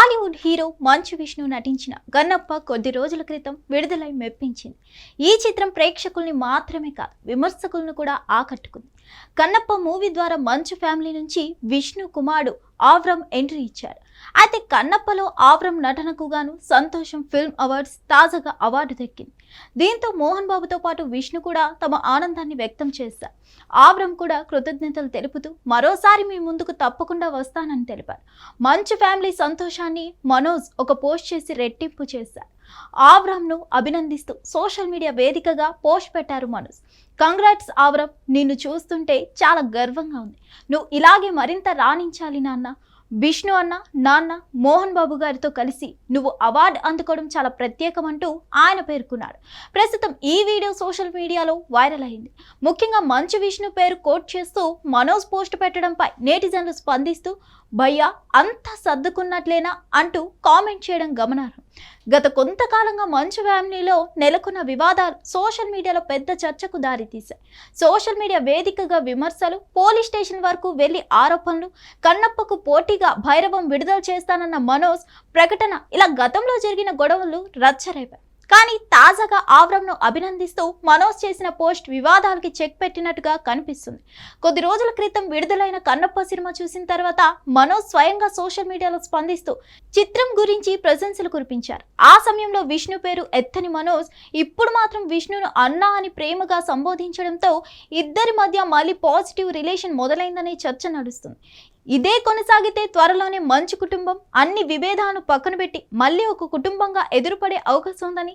Tollywood hero Manchu Vishnu నటించిన గన్నప్ప కొద్ది రోజుల క్రితం విడుదలై మెప్పించింది. ఈ చిత్రం ప్రేక్షకుల్ని మాత్రమే కాదు విమర్శకులను కూడా ఆకట్టుకుంది. కన్నప్ప మూవీ ద్వారా మంచు ఫ్యామిలీ నుంచి విష్ణు కుమారుడు ఆవ్రం ఎంట్రీ ఇచ్చారు. అయితే కన్నప్పలో ఆవ్రం నటనకు గాను సంతోషం ఫిల్మ్ అవార్డ్స్ తాజాగా అవార్డు దక్కింది. దీంతో మోహన్ బాబుతో పాటు విష్ణు కూడా తమ ఆనందాన్ని వ్యక్తం చేశారు. ఆవ్రం కూడా కృతజ్ఞతలు తెలుపుతూ మరోసారి మీ ముందుకు తప్పకుండా వస్తానని తెలిపారు. మంచు ఫ్యామిలీ సంతోషాన్ని మనోజ్ ఒక పోస్ట్ చేసి రెట్టింపు చేశారు. ఆవ్రమ్ను అభినందిస్తూ సోషల్ మీడియా వేదికగా పోస్ట్ పెట్టారు మనోజ్. కంగ్రాట్స్ ఆవ్రమ్ నిన్ను చూస్తుంటే చాలా గర్వంగా ఉంది. నువ్వు ఇలాగే మరింత రాణించాలి నాన్న. విష్ణు అన్న నాన్న మోహన్ బాబు గారితో కలిసి నువ్వు అవార్డు అందుకోవడం చాలా ప్రత్యేకం అంటూ ఆయన పేర్కొన్నాడు ప్రస్తుతం ఈ వీడియో సోషల్ మీడియాలో వైరల్ అయింది. ముఖ్యంగా మంచు విష్ణు పేరు కోట్ చేస్తూ మనోజ్ పోస్ట్ పెట్టడంపై నేటిజన్లు స్పందిస్తూ భయ్యా అంత సర్దుకున్నట్లేనా? అంటూ కామెంట్ చేయడం గమనార్హం. గత కొంతకాలంగా మంచు ఫ్యామిలీలో నెలకొన్న వివాదాలు సోషల్ మీడియాలో పెద్ద చర్చకు దారితీశాయి. సోషల్ మీడియా వేదికగా విమర్శలు పోలీస్ స్టేషన్ వరకు వెళ్ళి ఆరోపణలు కన్నప్పకు పోటీగా భైరవం విడుదల చేస్తానన్న మనోజ్ ప్రకటన ఇలా గతంలో జరిగిన గొడవలు రచ్చరేపాయి. కానీ తాజాగా ఆవరంను అభినందిస్తూ మనోజ్ చేసిన పోస్ట్ వివాదాలకి చెక్ పెట్టినట్టుగా కనిపిస్తుంది. కొద్ది రోజుల క్రితం విడుదలైన కన్నప్ప సినిమా చూసిన తర్వాత మనోజ్ స్వయంగా సోషల్ మీడియాలో స్పందిస్తూ చిత్రం గురించి ప్రశంసలు కురిపించారు. ఆ సమయంలో విష్ణు పేరు ఎత్తని మనోజ్ ఇప్పుడు మాత్రం విష్ణును అన్నా అని ప్రేమగా సంబోధించడంతో ఇద్దరి మధ్య మళ్ళీ పాజిటివ్ రిలేషన్ మొదలైందనే చర్చ నడుస్తుంది. ఇదే కొనసాగితే త్వరలోనే మంచు కుటుంబం అన్ని విభేదాలను పక్కన పెట్టి మళ్ళీ ఒక కుటుంబంగా ఎదురుపడే అవకాశం ఉందని